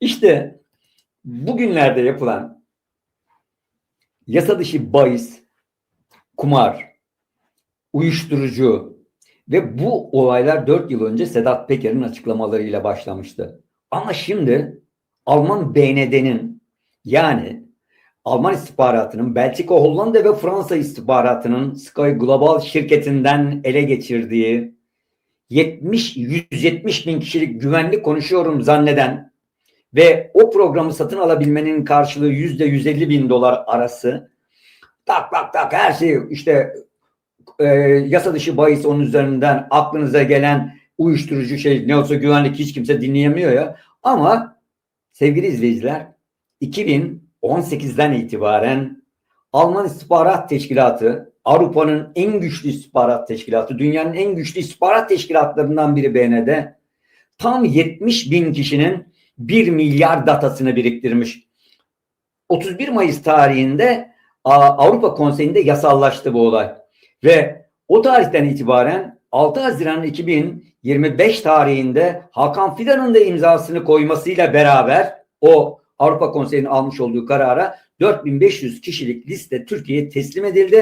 İşte bugünlerde yapılan yasa dışı bahis, kumar, uyuşturucu ve bu olaylar 4 yıl önce Sedat Peker'in açıklamalarıyla başlamıştı. Ama şimdi Alman BND'nin yani Alman istihbaratının Belçika, Hollanda ve Fransa istihbaratının Sky Global şirketinden ele geçirdiği 70 170 bin kişilik güvenlik konuşuyorum zanneden ve o programı satın alabilmenin karşılığı yüzde 150 bin dolar arası. Tak tak tak her şey işte e, yasa dışı bahis onun üzerinden aklınıza gelen uyuşturucu şey ne olsa güvenlik hiç kimse dinleyemiyor ya. Ama sevgili izleyiciler 2018'den itibaren Alman İstihbarat Teşkilatı Avrupa'nın en güçlü istihbarat teşkilatı, dünyanın en güçlü istihbarat teşkilatlarından biri BND tam 70 bin kişinin 1 milyar datasını biriktirmiş. 31 Mayıs tarihinde Avrupa Konseyi'nde yasallaştı bu olay. Ve o tarihten itibaren 6 Haziran 2025 tarihinde Hakan Fidan'ın da imzasını koymasıyla beraber o Avrupa Konseyi'nin almış olduğu karara 4500 kişilik liste Türkiye'ye teslim edildi.